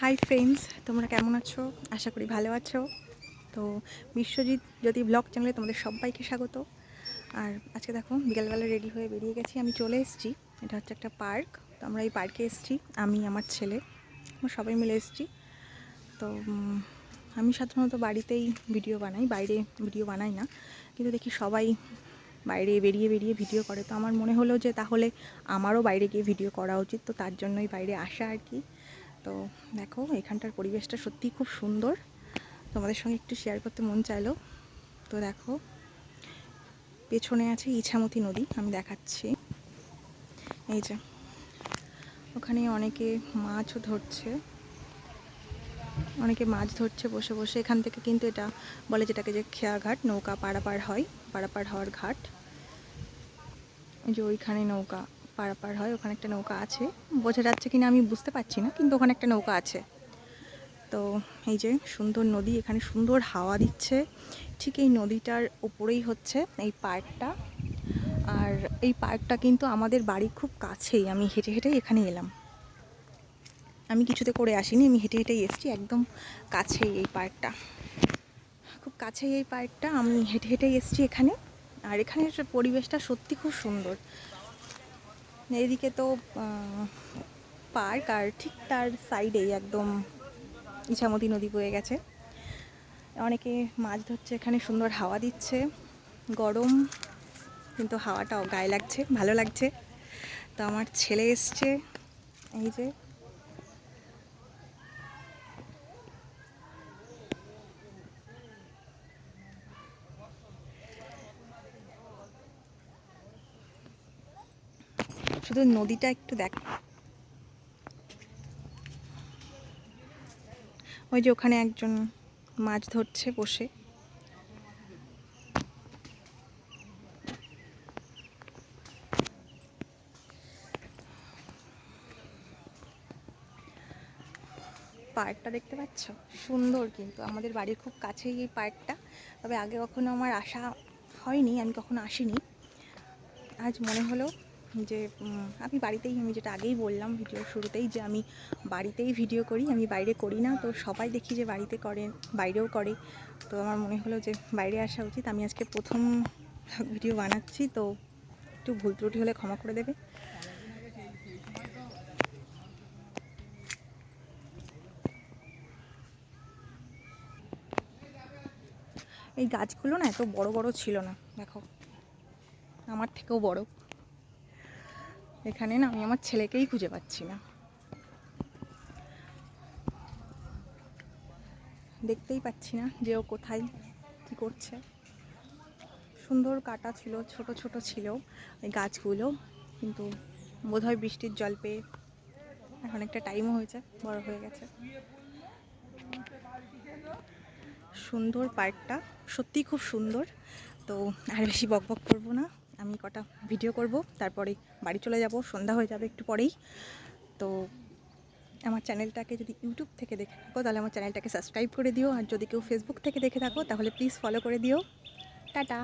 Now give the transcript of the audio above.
Hi friends তোমরা কেমন আছো? আশা করি ভালো আছো। তো বিশ্বজিৎ যদি ব্লগ চ্যানেলে তোমাদের সবাইকে স্বাগত। আর আজকে দেখো, বিকালবেলা রেডি হয়ে বেরিয়ে গেছি। আমি চলে এসেছি। এটা হচ্ছে একটা পার্ক। তো আমরা এই পার্কে এসেছি, আমি, আমার ছেলে। আমরা সবাই মিলে এসেছি। তো আমি সাধারণত বাড়িতেই ভিডিও বানাই। বাইরে ভিডিও বানাই না। কিন্তু দেখি সবাই বাইরে বেরিয়ে বেরিয়ে ভিডিও করে। তো আমার মনে হলো যে তাহলে আমারও বাইরে গিয়ে ভিডিও করা উচিত। তো তার জন্যই বাইরে আসা আর কি। তো দেখো, এখানটার পরিবেশটা সত্যিই খুব সুন্দর। তোমাদের সঙ্গে একটু শেয়ার করতে মন চাইলো। তো দেখো, পেছনে আছে ইছামতি নদী, আমি দেখাচ্ছি। এই যে, ওখানে অনেকে মাছও ধরছে। অনেকে মাছ ধরছে বসে বসে। এখান থেকে কিন্তু এটা বলে যেটাকে যে খেয়া ঘাট নৌকা পারাপার হয়, পারাপার হওয়ার ঘাট। যে ওইখানে নৌকা। পারাপার হয়, ওখানে একটা নৌকা আছে। বোঝা যাচ্ছে কিনা আমি বুঝতে পারছি না, কিন্তু ওখানে একটা নৌকা আছে। তো এই যে সুন্দর নদী, এখানে সুন্দর হাওয়া দিচ্ছে। ঠিক এই নদীটার ওপরেই হচ্ছে এই পার্কটা। আর এই পার্কটা কিন্তু আমাদের বাড়ির খুব কাছেই, আমি হেঁটে হেঁটেই এখানে এলাম। আমি কিছুতে করে আসিনি, আমি হেঁটে হেঁটেই এসেছি, একদম কাছেই এই পার্কটা। খুব কাছেই এই পার্কটা, আমি হেঁটে হেঁটেই এসেছি এখানে। আর এখানের পরিবেশটা সত্যি খুব সুন্দর। এইদিকে তো পার্ক আর ঠিক তার সাইডেই একদম ইছামতি নদী বয়ে গেছে। অনেকে মাছ ধরছে, এখানে সুন্দর হাওয়া দিচ্ছে। গরম, কিন্তু হাওয়াটাও গায়ে লাগছে, ভালো লাগছে। তো আমার ছেলে এসছে, এই যে শুধু নদীটা একটু দেখ। ওই যে ওখানে একজন মাছ ধরছে বসে। পার্কটা দেখতে পাচ্ছ? সুন্দর কিন্তু। আমাদের বাড়ির খুব কাছেই এই পার্কটা। তবে আগে কখনো আমার আসা হয়নি, আমি কখনো আসিনি। আজ মনে হলো যে আমি বাড়িতেই, আমি যেটা আগেই বললাম ভিডিও শুরুতেই যে আমি বাড়িতেই ভিডিও করি, আমি বাইরে করি না। তো সবাই দেখি যে বাড়িতে করে, বাইরেও করে। তো আমার মনে হলো যে বাইরে আসা উচিত। আমি আজকে প্রথম ভিডিও বানাচ্ছি, তো একটু ভুল ত্রুটি হলে ক্ষমা করে দেবে। এই গাছগুলো না এত বড় বড় ছিল না, দেখো। আমার থেকেও বড়। এখানে না আমি আমার ছেলেকেই খুঁজে পাচ্ছি না। দেখতেই পাচ্ছি না যে ও কোথায়, কী করছে। সুন্দর কাটা ছিল, ছোট ছোট ছিল ওই গাছগুলো, কিন্তু বোধহয় বৃষ্টির জল পেয়ে এখন একটা টাইমও হয়েছে, বড় হয়ে গেছে। সুন্দর পার্কটা সত্যিই খুব সুন্দর, তো আর বেশি বক বক করব না। আমি কটা ভিডিও করব, তারপরে বাড়ি চলে যাব, সন্ধ্যা হয়ে যাবে একটু পরেই। তো আমার চ্যানেলটাকে যদি ইউটিউব থেকে দেখে থাকো, তাহলে আমার চ্যানেলটাকে সাবস্ক্রাইব করে দিও। আর যদি কেউ ফেসবুক থেকে দেখে থাকো, তাহলে প্লিজ ফলো করে দিও। টাটা।